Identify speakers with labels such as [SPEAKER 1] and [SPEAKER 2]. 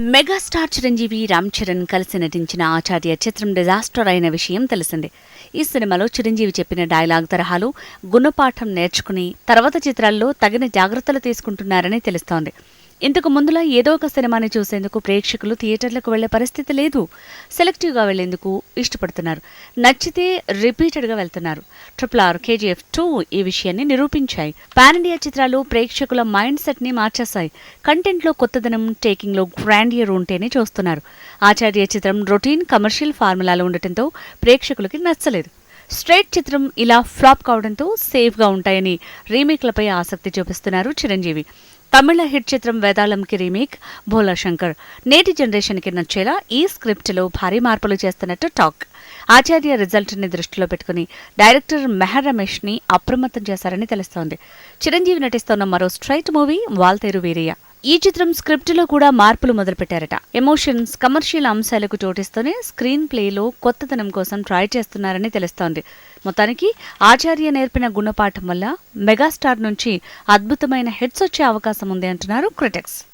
[SPEAKER 1] Megastar Chiranjeevi Ram Charan కలిసి నటించిన ఆచార్య చిత్రం డిజాస్టర్ అయిన విషయం తెలిసిందే. ఈ సినిమాలో చిరంజీవి చెప్పిన డైలాగ్ తరహాలో గుణపాఠం నేర్చుకుని తర్వాత చిత్రాల్లో తగిన జాగ్రత్తలు తీసుకుంటున్నారని తెలుస్తోంది. ఇంతకు ముందులా ఏదో ఒక సినిమాని చూసేందుకు ప్రేక్షకులు థియేటర్లకు వెళ్ళే పరిస్థితి లేదు. సెలెక్టివ్గా వెళ్ళేందుకు ఇష్టపడుతున్నారు. నచ్చితే రిపీటెడ్గా వెళ్తున్నారు. ట్రిపుల్ ఆర్ కేజీఎఫ్ టూ ఈ విషయాన్ని నిరూపించాయి. పాన్ ఇండియా చిత్రాలు ప్రేక్షకుల మైండ్ సెట్ని మార్చేస్తాయి కంటెంట్లో కొత్తదనం టేకింగ్లో గ్రాండియర్ ఉంటేనే చూస్తున్నారు. ఆచార్య చిత్రం రొటీన్ కమర్షియల్ ఫార్ములాలో ఉండటంతో ప్రేక్షకులకి నచ్చలేదు. స్ట్రైట్ చిత్రం ఇలా ఫ్లాప్ కావడంతో సేఫ్గా ఉంటాయని రీమేక్లపై ఆసక్తి చూపిస్తున్నారు చిరంజీవి. తమిళ హిట్ చిత్రం వేదాళంకి రీమేక్ భోలా శంకర్. నేటి జనరేషన్కి నచ్చేలా ఈ స్క్రిప్ట్లో భారీ మార్పులు చేస్తున్నట్టు టాక్. ఆచార్య రిజల్ట్ని దృష్టిలో పెట్టుకుని డైరెక్టర్ మెహర్ రమేష్ని అప్రమత్తం చేశారని తెలుస్తోంది. చిరంజీవి నటిస్తోన్న మరో స్ట్రైట్ మూవీ వాల్తేరు వీరయ్య. ఈ చిత్రం స్క్రిప్ట్లో కూడా మార్పులు మొదలుపెట్టారట. ఎమోషన్స్ కమర్షియల్ అంశాలకు చోటిస్తూనే స్క్రీన్ ప్లేలో కొత్తదనం కోసం ట్రై చేస్తున్నారని తెలుస్తోంది. మొత్తానికి ఆచార్య నేర్పిన గుణపాఠం వల్ల మెగాస్టార్ నుంచి అద్భుతమైన హిట్స్ వచ్చే అవకాశం ఉంది అంటున్నారు క్రిటిక్స్.